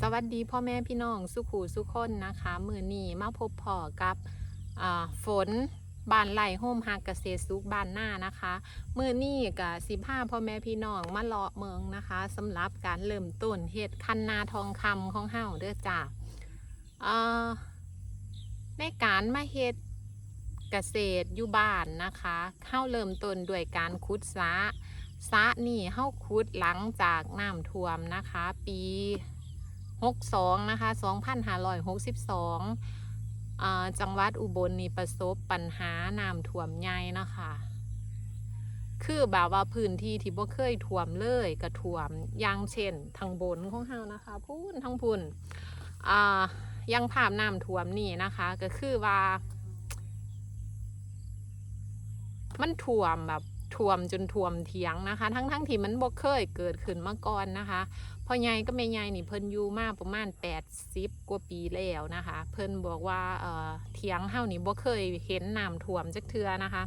สวัสดีพ่อแม่พี่น้องสุขูสุขคนนะคะมือนีมาพบพ่อกับฝนบ้านไหลโฮมฮักเกษตรสุขบ้านหน้านะคะมือนี้กับสิบห้าพ่อแม่พี่น้องมาเลาะเมืองนะคะสำหรับการเริ่มต้นเฮ็ดคันนาทองคำของเฮาเด้อจ้าในการมาเฮ็ดเกษตรอยู่บ้านนะคะเฮาเริ่มต้นด้วยการขุดสะสะนี่เฮาขุดหลังจากน้ำท่วมนะคะ ปี 62นะคะ2562อ่าจังหวัดอุบลนี่ประสบปัญหาน้ำท่วมใหญ่นะคะ คือแบบว่าพื้นที่ที่บ่เคยท่วมเลยก็ท่วมอย่างเช่นทางบนของเฮานะคะพูนทางพุ่นอ่ายังภาพน้ำท่วมนี่นะคะ ก็คือว่า มันท่วมแบบ ท่วมจนท่วมเถียงนะคะ ทั้งทั้งๆที่มันบ่เคยเกิดขึ้นมาก่อนนะคะพ่อใหญ่ก็แม่ใหญ่นี่เพิ่นอยู่มาประมาณ80กว่าปีแล้วนะคะ เพิ่นบอกว่าเอ่อเถียงเฮานี่บ่เคยเห็นน้ำท่วมจักเทื่อนะคะ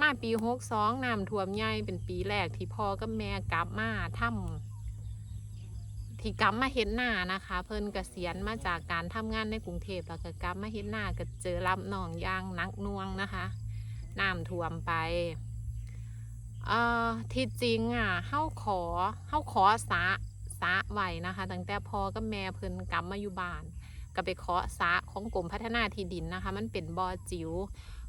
มาปี62น้ำท่วมใหญ่เป็นปีแรกที่พ่อกับแม่กลับมาทำที่กลับมาเฮ็ดหน้านะคะ เพิ่นเกษียณมาจากการทำงานในกรุงเทพแล้วก็กลับมาเฮ็ดหน้าก็เจอรับน้องย่างนักน่วงนะคะน้ำท่วมไป เอ่อที่จริงอะเฮาขอเฮาขอสะสะไว้นะคะตั้งแต่พอกับแม่เพิ่นกลับมาอยู่บ้านก็ไปขอสะของกรมพัฒนาที่ดินนะคะ มันเป็นบ่อจิ๋ว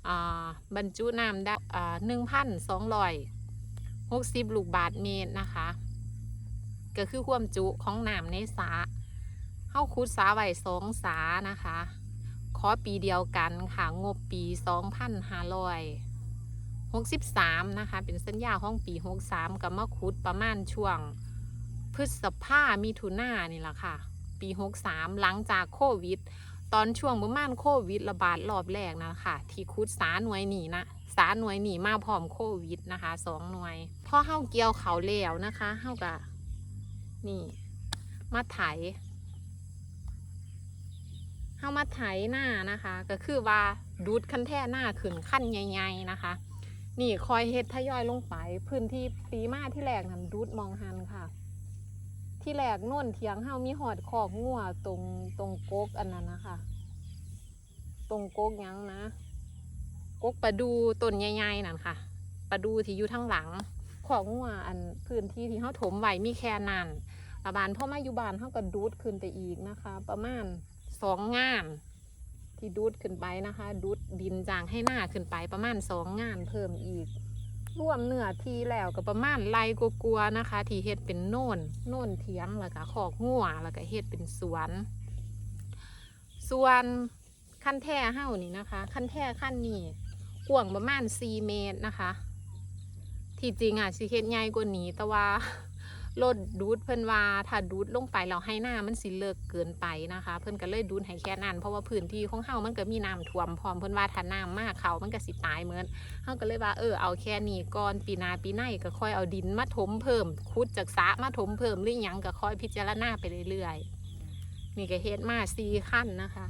อ่าบรรจุน้ำได้อ่าหนึ่งพันสองร้อยหกสิบลูกบาทเมตรนะคะ ก็คือความจุของน้ำในสระเฮาขุดสระไว้สองสานะคะ ขอปีเดียวกันค่ะงบปี2563นห้าร้อยะคะ เป็นสัญญาของปี 63กับมาขุดประมาณช่วง พฤษภามิถุนานี่แหละค่ะ ปี 63 หลังจากโควิด ตอนช่วงประมาณโควิดระบาดรอบแรกนะคะที่คุดสาหน่วยหนีนะสาหน่วยหนีมาพร้อมโควิดนะคะสองหน่วยพอเฮาเกี่ยวเขาแล้วนะคะเฮากะนี่ มาไถเฮามาไถหน้านะคะ ก็คือว่าดูดคันแท่หน้าขึ้นขั้นใหญ่ๆนะคะ นี่คอยเฮ็ดทยอยลงไป พื้นที่ปีมาที่แรกนั้นดูดมองหันค่ะ ที่แรกโน่นเถียงเฮามีหอดคอกงัวตรงตรงโกกอันนั้นนะคะ ตรงโกกยังนะกกปลาดูต้นใหญ่ๆนั่นค่ะปลาดูที่อยู่ทั้งหลังขอกงัวอันพื้นที่ที่เฮาถมไว้มีแค่นั้นระบานพ่อมาอยู่บ้านเฮาก็ดูดขึ้นไปอีกนะคะ ประมาณสองงาน ที่ดูดขึ้นไปนะคะ ดูดดินจางให้หน้าขึ้นไปประมาณสองงานเพิ่มอีกรวมเนื้อที่แล้วก็ประมาณไรกลัวๆนะคะ ที่เฮ็ดเป็นโน่นโน่นเถียงแล้วก็ขอกงัวแล้วก็เฮ็ดเป็นสวน ส่วนขั้นแท่เฮ้านี่นะคะ ขั้นแท่ขั้นนี้กว้างประมาณ4เมตรนะคะ ที่จริงอะสิเฮ็ดใหญ่กว่านี้แต่ว่า รถดูดเพิ่นว่าถ้าดูดลงไปแล้วให้หน้ามันสิเลิกเกินไปนะคะ เพิ่นก็เลยดูดให้แค่นั้นเพราะว่าพื้นที่ของเฮามันก็มีน้ำท่วมพร้อมเพิ่นว่าถ้าน้ำมากเขามันก็สิตายเหมือนเขาก็เลยว่าเออเอาแค่นี้ก่อนปีนาปีหน้าก็ค่อยเอาดินมาถมเพิ่มขุดจากสระมาถมเพิ่มหรือหยังก็ค่อยพิจารณาไปเรื่อยๆนี่ก็เฮ็ดมาสี่ขั้นนะคะ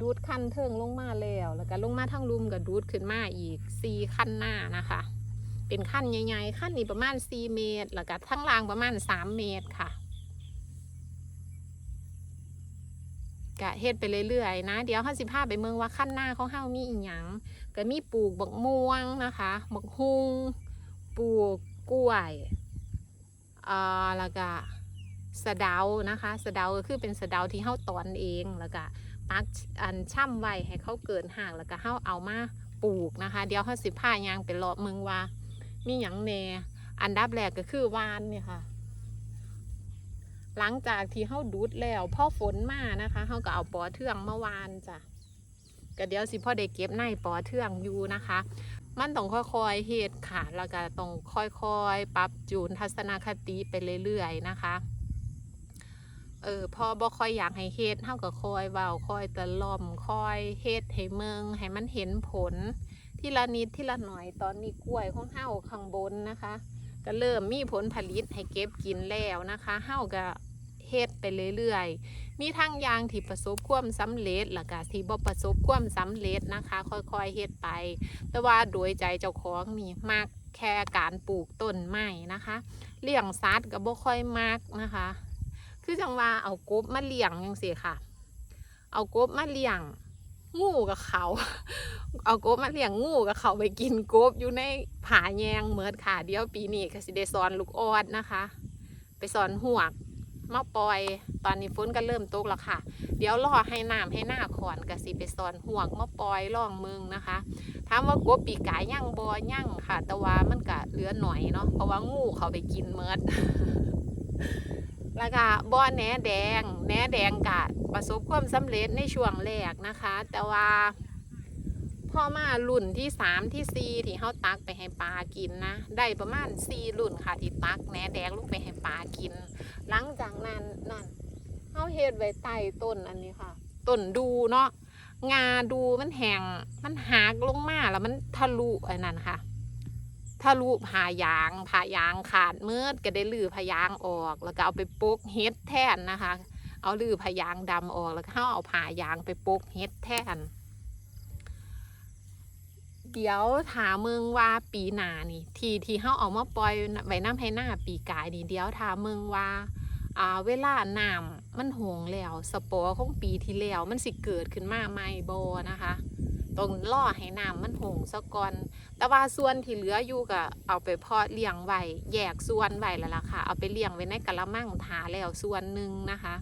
ดูดขั้นเทิงลงมาแล้ว แล้วก็ลงมาทั้งลุมก็ดูดขึ้นมาอีกสี่ขั้นหน้านะคะ เป็นขั้นใหญ่ๆขั้นนี้ประมาณสี่เมตร แล้วก็ทั้งล่างประมาณสามเมตรค่ะกะเฮ็ดไปเรื่อยๆนะ เดี๋ยวห้าสิบห้าไปเมืองว่าขั้นหน้าของเฮามีอีหยังก็มีปลูกบักม่วงนะคะบักฮุงปลูกกล้วยอ่าแล้วก็สะเดานะคะสะเดาก็คือเป็นสะเดาที่เฮาตอนเองแล้วก็ปักอันช่ำไว้ให้เขาเกินห่างแล้วก็เฮาเอามาปลูกนะคะ เดี๋ยวเฮาสิพายางไปเลาะเมืองว่า มีหยังแหน่อันดับแรกก็คือวานเนี่ยค่ะ หลังจากที่เฮาดูดแล้วพอฝนมานะคะเฮาก็เอาปอเทืองมาวานจ้ะก็เดี๋ยวสิพ่อได้เก็บในปอเทืองอยู่นะคะ มันต้องค่อยๆเฮ็ดค่ะแล้วก็ต้องค่อยๆ ปรับจูนทัศนคติไปเรื่อยๆนะคะเออพอบ่ค่อยอยากให้เฮ็ดเฮาก็คอยเว้าคอยตะล่อมคอยเฮ็ดให้เมืองให้มันเห็นผล ทีละนิดทีละหน่อยตอนนี้กล้วยของเฮาข้างบนนะคะ ก็เริ่มมีผลผลิตให้เก็บกินแล้วนะคะเฮาก็เฮ็ดไปเรื่อยๆ มีทั้งยางที่ประสบความสำเร็จแล้วก็ที่บ่ประสบความสำเร็จนะคะ ค่อยๆเฮ็ดไป แต่ว่าโดยใจเจ้าของนี่มากแค่การปลูกต้นไม้นะคะ เลี้ยงสัตว์ก็บ่ค่อยมากนะคะ คือจังว่าเอากบมาเลี้ยงจังซี่ค่ะ เอากบมาเลี้ยง งูกับเขา เอากบมาเลี้ยงงูกับเขาไปกินกบอยู่ในผาแยงเหมือดค่ะเดี๋ยวปีนี้ก็สิได้สอนลูกออดนะคะ ไปสอนหวกมาปล่อย ตอนนี้ฝนก็เริ่มตกแล้วค่ะ เดี๋ยวรอให้น้ำให้หน้าขอนก็สิไปสอนห่วกมาปล่อยล่องเมืองนะคะถามว่ากบปีกายย่างบอย่างค่ะ แต่ว่ามันก็เหลือหน่อยเนาะเพราะว่างูเขาไปกินเมือด แล้วก็บ่อแหนแดงแหนแดงกะประสบความสำเร็จในช่วงแรกนะคะ แต่ว่าพ่อมารุ่นที่สามที่สี่ที่เขาตักไปให้ปลากินนะได้ประมาณสี่รุ่นค่ะที่ตักแหนแดงลงไปให้ปลากิน หลังจากนั้นนั่นเขาเฮ็ดไว้ใต้ต้นอันนี้ค่ะต้นดูเนาะงาดูมันแห้งมันหักลงมาแล้วมันทะลุไอ้นั่นค่ะ ทะลุผ่ายางผ่ายางขาดเมือดก็ได้ลือพายางออก แล้วก็เอาไปปกเฮ็ดแทนนะคะ เอาลือพายางดำออกแล้วก็เอาเอาผ่ายางไปปกเฮ็ดแทน เดี๋ยวถามมึงว่าปีหน้านี่ทีที่เฮาเอามาปล่อยไว้น้ำให้หน้าปีกายนี่เดี๋ยวถามมึงว่าอ่าเวลาน้ำมันหงแล้ว สปอร์ของปีที่แล้วมันสิเกิดขึ้นมาใหม่บ่นะคะ ต้องรอให้น้ำมันหงซะก่อน แต่ว่าส่วนที่เหลืออยู่ก็เอาไปเพาะเลี้ยงไว้แยกส่วนไว้แล้วล่ะค่ะ เอาไปเลี้ยงไว้ในกะละมังถาแล้วส่วนหนึ่งนะคะ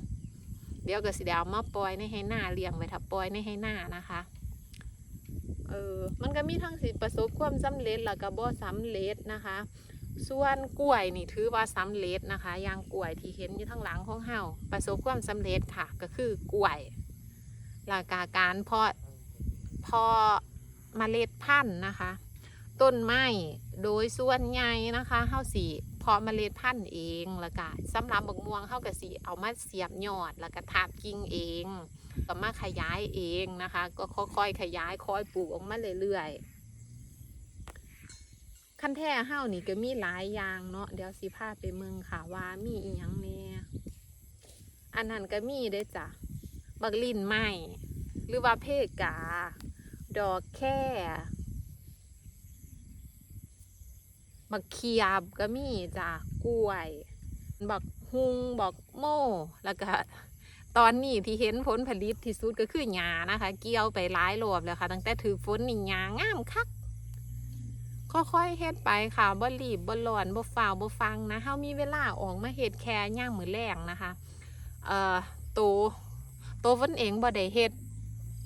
เดี๋ยวก็สิเดเอามาปล่อยในให้หน้าเลี้ยงไว้ถ้าปล่อยในให้หน้านะคะเออมันก็มีทั้งสิประสบความสำเร็จแล้วก็บ่สำเร็จนะคะ ส่วนกล้วยนี่ถือว่าสำเร็จนะคะยางกล้วยที่เห็นอยู่ทั้งหลังของเฮาประสบความสำเร็จค่ะ ก็คือกล้วยหลักการเพาะ เพาะเมล็ดพันธุ์นะคะ ต้นไม้โดยส่วนใหญ่นะคะเฮาสิเพาะเมล็ดพันธุ์เองแล้วก็สำหรับบักม่วงเฮาก็สิเอามาเสียบยอดแล้วก็ทาบกิ่งเองก็มาขยายเองนะคะ ก็ค่อยๆขยายค่อยปลูกออกมาเรื่อยๆขั้นแท้เฮานี่ก็มีหลายอย่างเนาะเดี๋ยวสิพาไปเมืองค่ะว่ามีอีหยังแหน่อันนั้นก็มีเด้จ้ะบักลินไม้หรือว่าเพกา ดอกแค่บักเขียบก็มีจ้ะกล้วย บักฮุงบักโม่แล้วก็ตอนนี้ที่เห็นผลผลิตที่สุดก็คือหญ้านะคะ เกี่ยวไปหลายรอบแล้วค่ะ ตั้งแต่ถือฝนนี่หญ้างามคักค่อยๆเฮ็ดไปค่ะบ่รีบบ่ร้อนบ่ฟ้าวบ่ฟังนะเฮามีเวลาออกมาเฮ็ดแค่ย่ามมื้อแรงนะคะ เอ่อโตโตฝนเองบ่ได้เฮ็ด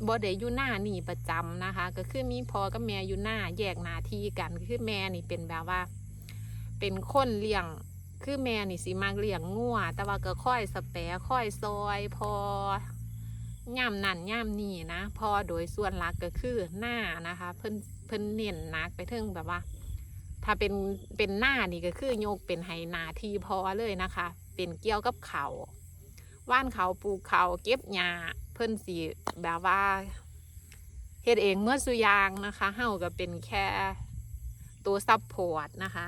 บ่ได้อยู่หน้านี่ประจำนะคะ ก็คือมีพ่อกับแม่อยู่หน้าแยกหน้าที่กันคือแม่นี่เป็นแบบว่า เป็นคนเลี้ยงคือแม่นี่สิมักเลี้ยงงัวแต่ว่าก็ค่อยสแปะค่อยซอยพอย่ำนั่นย่ำนี่นะพอโดยส่วนหลักก็คือหน้านะคะ เพิ่นเพิ่นเน้นนักไปถึงแบบว่า ถ้าเป็นเป็นหน้านี่ก็คือโยกเป็นไหนาทีพอเลยนะคะ เป็นเกี่ยวกับเขา ว่านเขาปลูกเขาเก็บหญ้าเพิ่นสีแบบว่าเฮ็ดเองเมื่อสุยางนะคะเฮาก็เป็นแค่ตัวซับพอร์ตนะคะ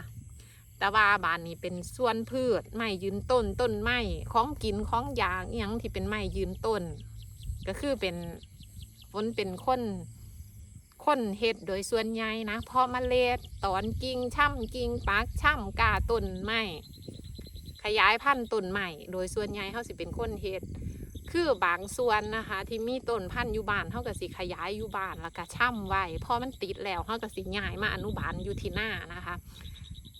แต่ว่าบ้านนี้เป็นส่วนพืชไม้ยืนต้นต้นไม้ของกินของอยางอหยังที่เป็นไม้ยืนต้น ก็คือเป็นฝนเป็นคนคนเฮ็ดโดยส่วนใหญ่นะเพราะเมล็ดตอนกิ่งช่ำกิ่งปักช่ำกาต้นไม้ ขยายพันธุ์ต้นใหม่ โดยส่วนใหญ่เขาสิเป็นคนเฮ็ดคือบางส่วนนะคะที่มีต้นพันธุ์อยู่บ้านเขาก็สิขยายอยู่บ้านแล้วก็ช่ำไว้พอมันติดแล้วเขาก็สิย้ายมาอนุบาลอยู่ที่หน้านะคะ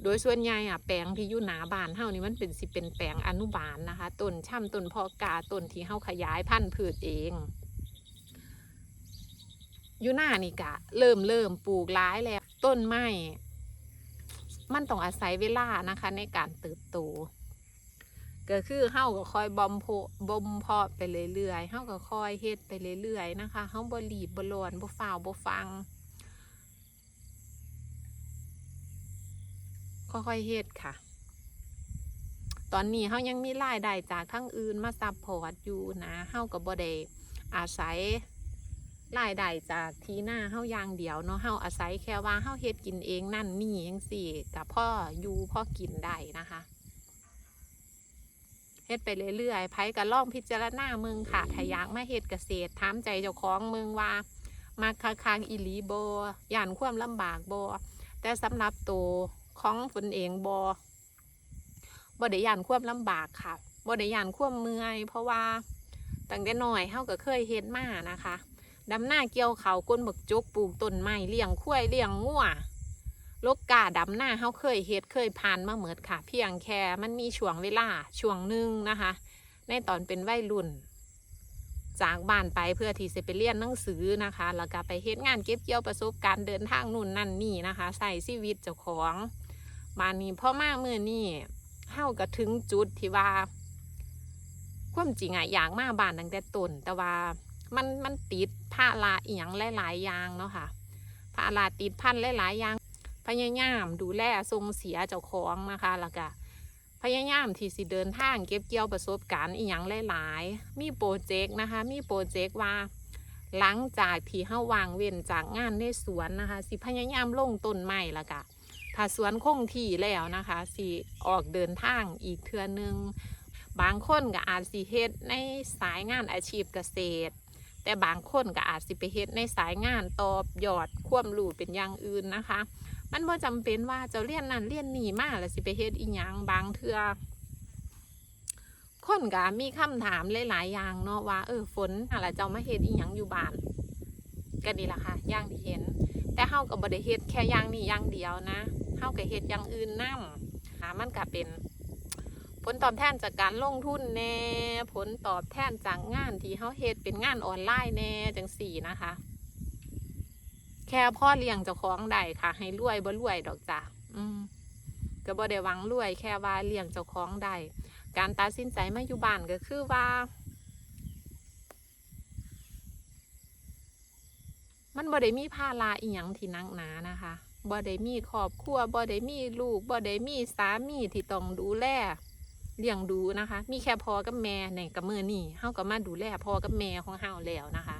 โดยส่วนใหญ่อะแปลงที่อยู่หนาบานเฮานี่มันเป็นสิเป็นแปลงอนุบาลนะคะต้นช่ำต้นพอกาต้นที่เฮาขยายพันธุ์พืชเองอยู่หน้านี่กะ เริ่มเริ่มปลูกร้ายแล้วต้นไม้มันต้องอาศัยเวลานะคะในการเติบโต ก็คือเฮาก็คอยบอมโพบ่มเพาะไปเรื่อยๆเฮาก็คอยเฮ็ดไปเรื่อยๆนะคะเฮาบ่รีบบ่ร้อนบ่ฟ้าวบ่ฟังค่อยๆเฮ็ดค่ะ ตอนนี้เฮายังมีรายได้จากทั้งอื่นมาซัพพอร์ตอยู่นะเฮาก็บ่ได้อาศัยรายได้จากที่หน้าเฮาอย่างเดียวเนาะเฮาอาศัยแค่ว่าเฮาเฮ็ดกินเองนั่นนี่จังซี่กับพ่ออยู่พ่อกินได้นะคะ เฮ็ดไปเรื่อยๆไผก็ลองพิจารณามึงค่ะถ้าอยากมาเฮ็ดเกษตรถามใจเจ้าของมึงว่ามาค้างอีหลีบ่ย่านความลำบากบ่แต่สำหรับตัวของฝนเองบอบอได้ยานความลำบากค่ะบ่ได้ยานความเมื่อย เพราะว่าตั้งแต่น้อยเฮาก็เคยเฮ็ดมานะคะดำหน้าเกี่ยวเขาก้นบักจกปลูกต้นไม้เลี้ยงควายเลี้ยงงัว ลกกาดำหน้าเฮาเคยเฮ็ดเคยผ่านมาเหมือดค่ะ เพียงแค่มันมีช่วงเวลาช่วงหนึ่งนะคะ ในตอนเป็นวัยรุ่น จากบ้านไปเพื่อที่จะไปเรียนหนังสือนะคะ แล้วก็ไปเฮ็ดงานเก็บเกี่ยวประสบการณ์เดินทางนู่นนั่นนี่นะคะใส่ชีวิตเจ้าของบ้านนี้พ่อมาเมื่อนี่เฮาก็ถึงจุดที่ว่าความจริงอะอยากมาบ้านตั้งแต่ต้นแต่ว่ามันมันติดภาระอียงหลายๆอย่างเนาะค่ะภาระติดพันหลายๆอย่าง พยายามดูแลทรงเสียเจ้าของนะคะแล้วก็พยายามที่สิเดินทางเก็บเกี่ยวประสบการณ์อีหยังหลาย ๆ มีโปรเจกต์นะคะ มีโปรเจกต์ว่า หลังจากที่เฮาวางเว้นจากงานในสวนนะคะ สิพยายามลงต้นไม้และกะถ้าสวนคงที่แล้วนะคะสิออกเดินทางอีกเทือนึง บางคนก็อาจสิเฮ็ดในสายงานอาชีพเกษตร แต่บางคนก็อาจสิไปเฮ็ดในสายงานตอบยอดควมรู้เป็นอย่างอื่นนะคะ มันบ่จำเป็นว่าจะเรียนนั่นเรียนนี่มาแล้วสิไปเฮ็ดอีหยังบางเทื่อคนก็มีคำถามหลายๆอย่างเนาะว่าเออฝนอะไรเจ้ามาเฮ็ดอีหยังอยู่บ้านก็ดีละค่ะอย่างที่เห็น แต่เฮาก็บ่ได้เฮ็ดแค่อย่างนี้อย่างเดียวนะเฮาก็เฮ็ดอย่างอื่นนำหามันก็เป็น ผลตอบแทนจากการลงทุนแน่ ผลตอบแทนจากงานที่เฮาเฮ็ดเป็นงานออนไลน์แน่จังสี่นะคะ แค่พ่อเลี้ยงเจ้าของได้ค่ะ ให้รวยบ่รวยดอกจ้ะอืมก็บ่ได้หวังรวย แค่ว่าเลี้ยงเจ้าของได้การตัดสินใจมาอยู่บ้านก็คือว่า มันบ่ได้มีภาระอีหยังที่นักหนานะคะบ่ได้มีครอบครัวบ่ได้มีลูกบ่ได้มีสามีที่ต้องดูแล เลี้ยงดูนะคะ มีแค่พ่อกับแม่ในกับมือนี่เฮาก็มาดูแลพ่อกับแม่ของเฮาแล้วนะคะ